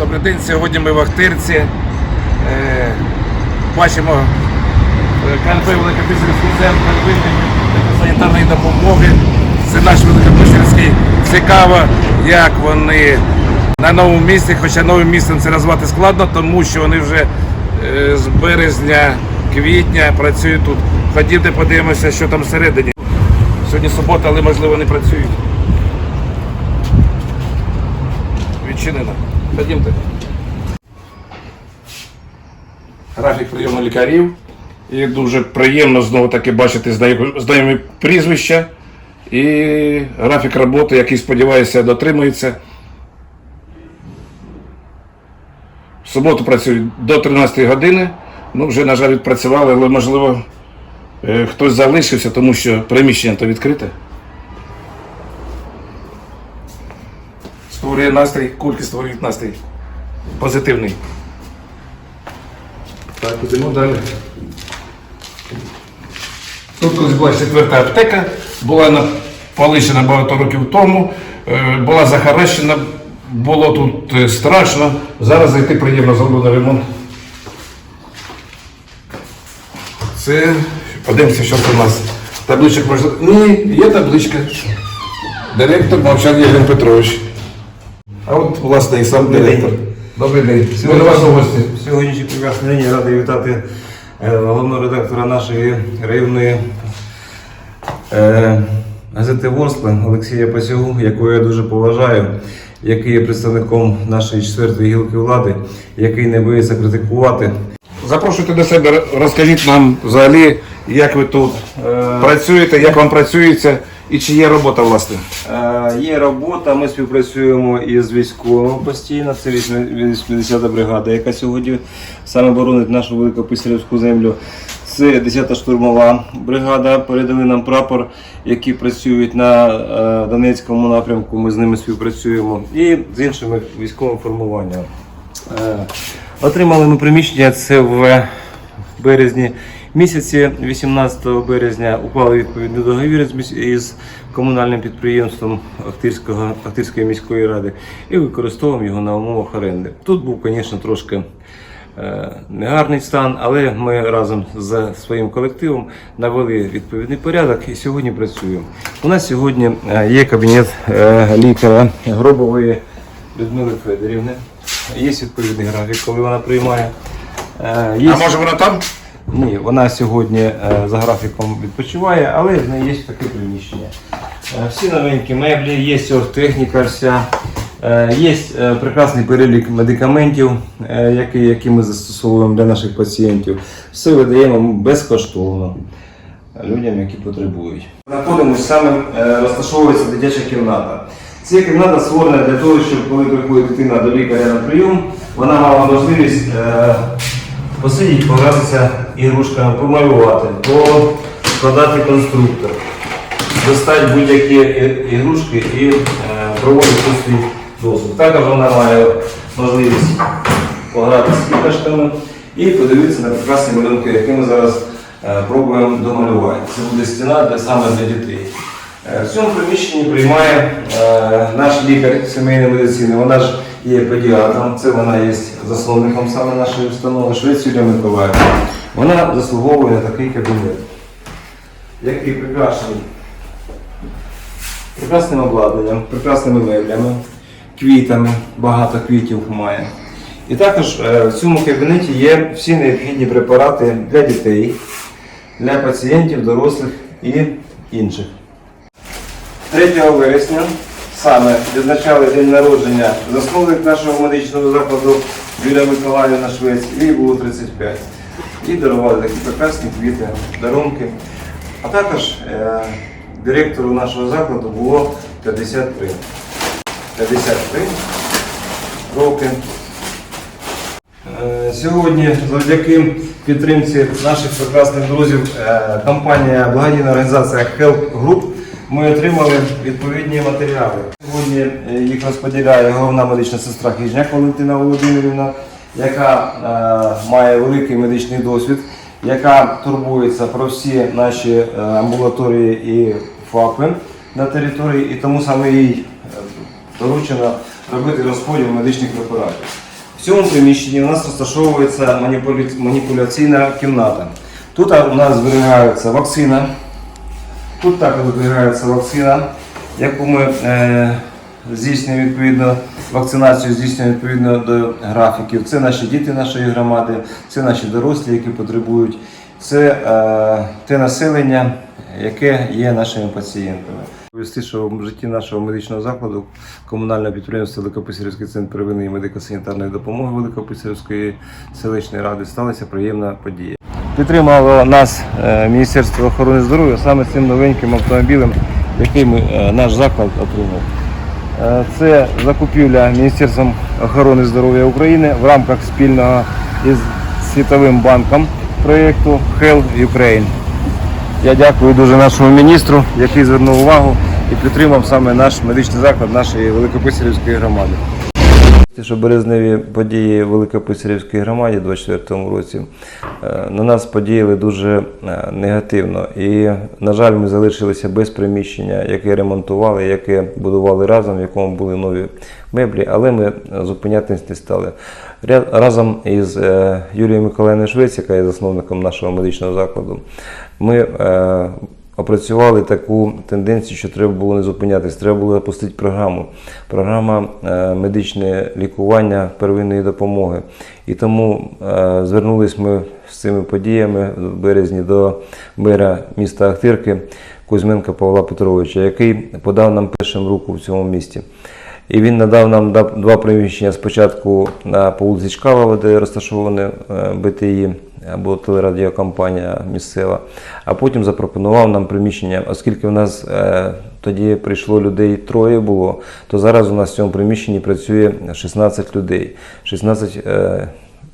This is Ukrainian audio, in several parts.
Добрий день. Сьогодні ми в Ахтирці. Е, бачимо е, КНП Великописарський центр санітарної допомоги. Це наш Великописарський. Цікаво, як вони на новому місці, хоча новим місцем це назвати складно, тому що вони вже е, з березня, квітня працюють тут. Ходіте, подивимося, що там всередині. Сьогодні субота, але можливо не працюють. Відчинено. Ходімте. Графік прийому лікарів. І дуже приємно знову таки бачити знайомі- прізвища і графік роботи, який, сподіваюся, дотримується. В суботу працюють до 13 години. Ну, вже, на жаль, відпрацювали, але можливо е, хтось залишився, тому що приміщення то відкрите. Створює настрій, кульки створюють настрій. Позитивний. Так, ідемо далі. Тут колись була четверта аптека, була на- полишена багато років тому, е, була захаращена, було тут е, страшно. Зараз зайти приємно зроблено ремонт. Це подивимося, що це у нас. Табличок можна. Ні, є табличка. Директор Мовчан Євген Петрович. А от, власне, і сам директор. Добрий день. Сьогодні вас у гості. Сьогоднішній прекрасний день я радий вітати е, головного редактора нашої районної е, газети Ворскла Олексія Пасягу, якого я дуже поважаю, який є представником нашої четвертої гілки влади, який не боїться критикувати. Запрошуйте до себе, розкажіть нам взагалі, як ви тут працюєте, як вам працюється і чи є робота, власне. Е, Є робота, ми співпрацюємо із військовими постійно. Це 80-та бригада, яка сьогодні саме боронить нашу великописарівську землю. Це 10-та штурмова бригада. Передали нам прапор, які працюють на е, Донецькому напрямку. Ми з ними співпрацюємо і з іншими військовими формуваннями. Отримали ми приміщення це в березні місяці, 18 березня, уклали відповідний договір із комунальним підприємством Ахтирського, Ахтирської міської ради і використовуємо його на умовах оренди. Тут був, звісно, трошки е, негарний стан, але ми разом з своїм колективом навели відповідний порядок і сьогодні працюємо. У нас сьогодні е, є кабінет е, лікаря Гробової Людмили Федорівни. Є відповідний графік, коли вона приймає. Е, Є... А може вона там? Ні, вона сьогодні е, за графіком відпочиває, але в неї є таке приміщення. Е, всі новенькі меблі, є оргтехніка вся, є прекрасний перелік медикаментів, які, які ми застосовуємо для наших пацієнтів. Все видаємо безкоштовно людям, які потребують. Знаходимося саме розташовується дитяча кімната. Ця кімната створена для того, щоб коли приходить дитина до лікаря на прийом, вона мала можливість е, посидіти, погратися ігрушками, помалювати, покладати конструктор, достати будь-які ігрушки і е, проводити свій досвід. Також вона має можливість пограти з іграшками і подивитися на прекрасні малюнки, які ми зараз е, пробуємо домалювати. Це буде стіна для саме для дітей. Е, В цьому приміщенні приймає е, наш лікар сімейної медицини. Вона ж є педіатром, це вона є засновником саме нашої установи, Швець Юлія Миколаївна. Вона заслуговує на такий кабінет. Який прекрасний, прекрасним обладнанням, прекрасними меблями, квітами, багато квітів має. І також е, в цьому кабінеті є всі необхідні препарати для дітей, для пацієнтів, дорослих і інших. 3 вересня саме відзначали день народження засновник нашого медичного закладу Юлія Миколаївна Швець, їй було 35. І дарували такі прекрасні квіти, дарунки. А також е, директору нашого закладу було 53. 53 роки. Е, Сьогодні завдяки підтримці наших прекрасних друзів е, компанія благодійна організація Help Group ми отримали відповідні матеріали. Сьогодні е, їх розподіляє головна медична сестра Хижняк Валентина Володимирівна, яка е, має великий медичний досвід, яка турбується про всі наші е, амбулаторії і ФАПи на території, і тому саме їй е, доручено робити розподіл медичних препаратів. В цьому приміщенні у нас розташовується маніпуляційна кімната. Тут у нас зберігається вакцина. Тут також зберігається вакцина, яку ми е, здійснюємо відповідно, вакцинацію здійснюємо відповідно до графіків. Це наші діти нашої громади, це наші дорослі, які потребують. Це е, те населення, яке є нашими пацієнтами. Повісти, що в житті нашого медичного закладу комунальне підприємство Великописарівський центр первинної медико-санітарної допомоги Великописарівської селищної ради сталася приємна подія. Підтримало нас е, Міністерство охорони здоров'я саме цим новеньким автомобілем, який ми, е, наш заклад отримав. Е, Це закупівля Міністерством охорони здоров'я України в рамках спільного із Світовим банком проєкту Health Ukraine. Я дякую дуже нашому міністру, який звернув увагу і підтримав саме наш медичний заклад нашої Великописарівської громади. Що березневі події в Великописарівській громаді у 2024 році е, на нас подіяли дуже е, негативно. І, на жаль, ми залишилися без приміщення, яке ремонтували, яке будували разом, в якому були нові меблі, але ми зупинятись не стали. Разом із е, Юлією Миколаївною Швець, яка є засновником нашого медичного закладу, ми е, опрацювали таку тенденцію, що треба було не зупинятись, треба було запустити програму. Програма е, медичне лікування первинної допомоги. І тому е, звернулись ми з цими подіями в березні до мера міста Ахтирки Кузьменка Павла Петровича, який подав нам першим руку в цьому місті. І він надав нам два приміщення спочатку на вулиці Чкалова, де розташоване е, БТІ або телерадіокомпанія місцева, а потім запропонував нам приміщення, оскільки у нас е, тоді прийшло людей троє було, то зараз у нас в цьому приміщенні працює 16 людей, 16 е,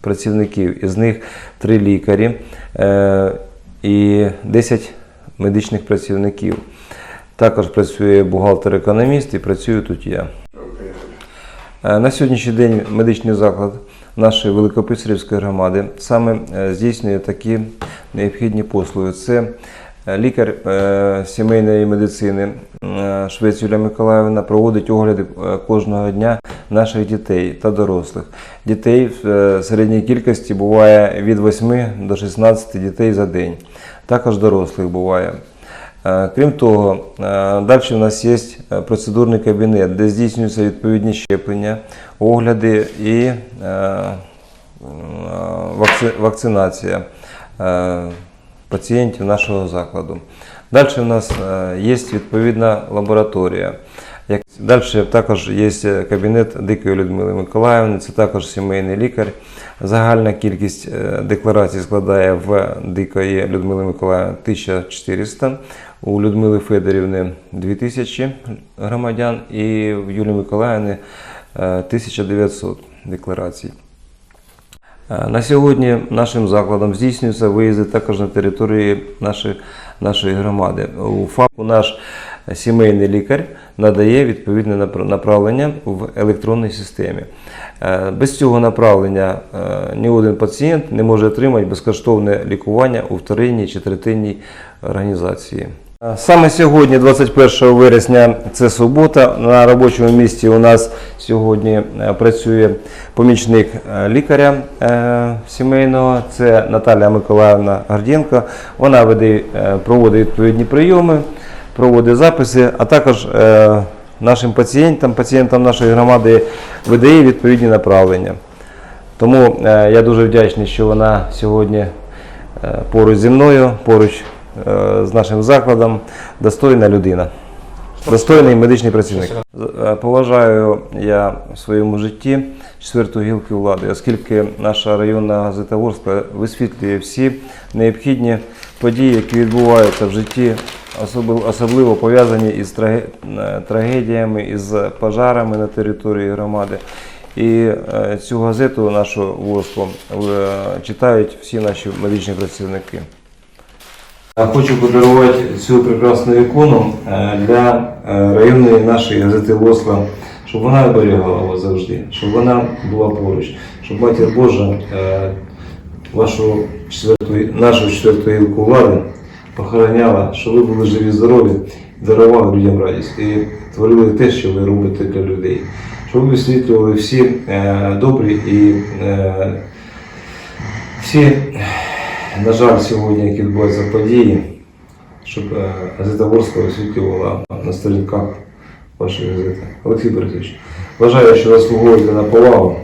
працівників, із них 3 лікарі е, і 10 медичних працівників. Також працює бухгалтер-економіст і працюю тут я. Е, На сьогоднішній день медичний заклад нашої Великописарівської громади саме е, здійснює такі необхідні послуги. Це е, лікар е, сімейної медицини Швець Юлія Миколаївна проводить огляди кожного дня наших дітей та дорослих. Дітей в середній кількості буває від 8 до 16 дітей за день. Також дорослих буває. Е, Крім того, е, далі у нас є е, процедурний кабінет, де здійснюються відповідні щеплення, огляди і вакци- вакцинація пацієнтів нашого закладу. Далі у нас є відповідна лабораторія. Далі також є кабінет Дикої Людмили Миколаївни, це також сімейний лікар. Загальна кількість декларацій складає в Дикої Людмили Миколаївни 1400, у Людмили Федорівни 2000 громадян і в Юлії Миколаївни е, 1900 декларацій. Е, На сьогодні нашим закладом здійснюються виїзди також на території нашої, нашої громади. У ФАПу наш сімейний лікар надає відповідне направлення в електронній системі. Е, Без цього направлення е, ні один пацієнт не може отримати безкоштовне лікування у вторинній чи третинній організації. Саме сьогодні, 21 вересня, це субота. На робочому місці у нас сьогодні е, працює помічник е, лікаря е, сімейного. Це Наталія Миколаївна Гордєнко. Вона веде, проводить відповідні прийоми, проводить записи, а також нашим пацієнтам, пацієнтам нашої громади видає відповідні направлення. Тому я дуже вдячний, що вона сьогодні поруч зі мною, поруч з нашим закладом, достойна людина, достойний медичний працівник. Е, Поважаю я в своєму житті четверту гілку влади, оскільки наша районна газета Ворскла висвітлює всі необхідні події, які відбуваються в житті, особливо, пов'язані із е, трагедіями, із пожарами на території громади. І е, цю газету нашу е, читають всі наші медичні працівники. Хочу подарувати цю прекрасну ікону е, для е, районної нашої газети Ворскла, щоб вона оберігала вас завжди, щоб вона була поруч, щоб Матір Божа е, вашу четверту, нашу четверту гілку влади охороняла, щоб ви були живі, здорові, дарували людям радість і творили те, що ви робите для людей, щоб ви висвітлювали всі добрі і всі, на жаль, сьогодні, які відбуваються події, щоб е, газета Ворська висвітлювала на сторінках вашої газети. Олексій Борисович, вважаю, що заслуговуєте на повагу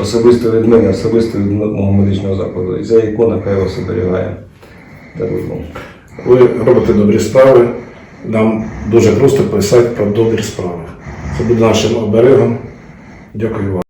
особисто від мене, особисто від мого медичного закладу. І ця ікона хай вас оберігає. Ви робите добрі справи. Нам дуже просто писати про добрі справи. Це буде нашим оберегом. Дякую вам.